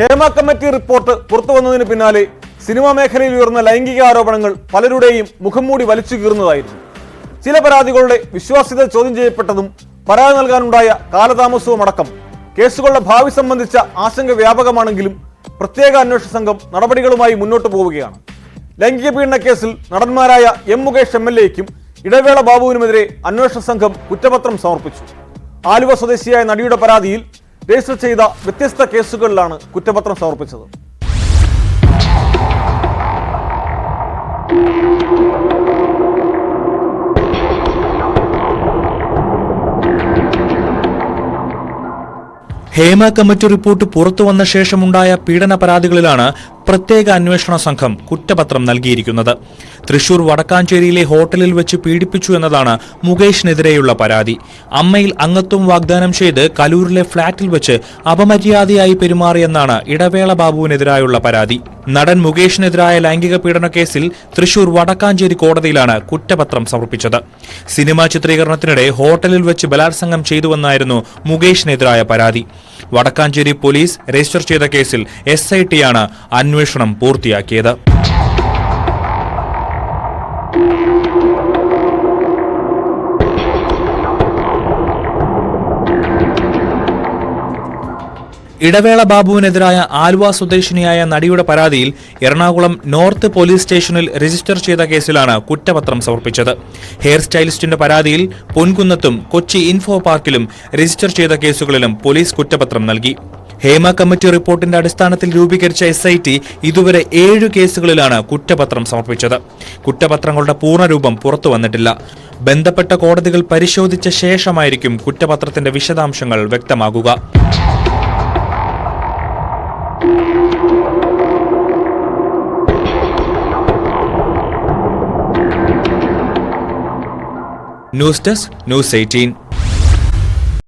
Hema committee report പുറത്തു വന്നതിന് പിന്നാലെ സിനിമാ മേഖലയിൽ ഉയർന്ന ലൈംഗിക ആരോപണങ്ങൾ പലരുടെയും മുഖം മൂടി വലിച്ചു കീറുന്നതായിരുന്നു. ചില പരാതികളുടെ വിശ്വാസ്യത ചോദ്യം ചെയ്യപ്പെട്ടതും പരാതി നൽകാനുണ്ടായ കാലതാമസവും അടക്കം കേസുകളുടെ ഭാവി സംബന്ധിച്ച ആശങ്ക വ്യാപകമാണെങ്കിലും പ്രത്യേക അന്വേഷണ സംഘം നടപടികളുമായി മുന്നോട്ട് പോവുകയാണ്. ലൈംഗിക പീഡന കേസിൽ നടന്മാരായ എം മുകേഷ് എം എൽ എക്കും ഇടവേള ബാബുവിനുമെതിരെ അന്വേഷണ സംഘം കുറ്റപത്രം സമർപ്പിച്ചു. ആലുവ സ്വദേശിയായ നടിയുടെ പരാതിയിൽ രജിസ്റ്റർ ചെയ്ത വ്യത്യസ്ത കേസുകളിലാണ് കുറ്റപത്രം സമർപ്പിച്ചത്. ഹേമ കമ്മിറ്റി റിപ്പോർട്ട് പുറത്തു വന്ന ശേഷമുണ്ടായ പീഡന പരാതികളിലാണ് പ്രത്യേക അന്വേഷണ സംഘം കുറ്റപത്രം നൽകിയിരിക്കുന്നത്. തൃശൂർ വടക്കാഞ്ചേരിയിലെ ഹോട്ടലിൽ വെച്ച് പീഡിപ്പിച്ചു എന്നതാണ് മുകേഷിനെതിരെയുള്ള പരാതി. അമ്മയിൽ അംഗത്വം വാഗ്ദാനം ചെയ്ത് കലൂരിലെ ഫ്ളാറ്റിൽ വെച്ച് അപമര്യാദയായി പെരുമാറിയെന്നാണ് ഇടവേള ബാബുവിനെതിരായുള്ള പരാതി. നടൻ മുകേഷിനെതിരായ ലൈംഗിക പീഡന കേസിൽ തൃശൂർ വടക്കാഞ്ചേരി കോടതിയിലാണ് കുറ്റപത്രം സമർപ്പിച്ചത്. സിനിമാ ചിത്രീകരണത്തിനിടെ ഹോട്ടലിൽ വെച്ച് ബലാത്സംഗം ചെയ്തുവെന്നായിരുന്നു മുകേഷിനെതിരായ പരാതി. വടക്കാഞ്ചേരി പോലീസ് രജിസ്റ്റർ ചെയ്ത കേസിൽ എസ് ഐ ടിയാണ് അന്വേഷണം പൂർത്തിയാക്കിയത്. ഇടവേള ബാബുവിനെതിരായ ആലുവ സ്വദേശിനിയായ നടിയുടെ പരാതിയിൽ എറണാകുളം നോർത്ത് പോലീസ് സ്റ്റേഷനിൽ രജിസ്റ്റർ ചെയ്ത കേസിലാണ് കുറ്റപത്രം സമർപ്പിച്ചത്. ഹെയർ സ്റ്റൈലിസ്റ്റിന്റെ പരാതിയിൽ പൊൻകുന്നത്തും കൊച്ചി ഇൻഫോ പാർക്കിലും രജിസ്റ്റർ ചെയ്ത കേസുകളിലും പോലീസ് കുറ്റപത്രം നൽകി. ഹേമ കമ്മിറ്റി റിപ്പോർട്ടിന്റെ അടിസ്ഥാനത്തിൽ രൂപീകരിച്ച എസ് ഐ ടി ഇതുവരെ ഏഴു കേസുകളിലാണ് കുറ്റപത്രം സമർപ്പിച്ചത്. കുറ്റപത്രങ്ങളുടെ പൂർണരൂപം പുറത്തു വന്നിട്ടില്ല ബന്ധപ്പെട്ട കോടതികൾ പരിശോധിച്ച ശേഷമായിരിക്കും കുറ്റപത്രത്തിന്റെ വിശദാംശങ്ങൾ വ്യക്തമാകുക. News desk news eighteen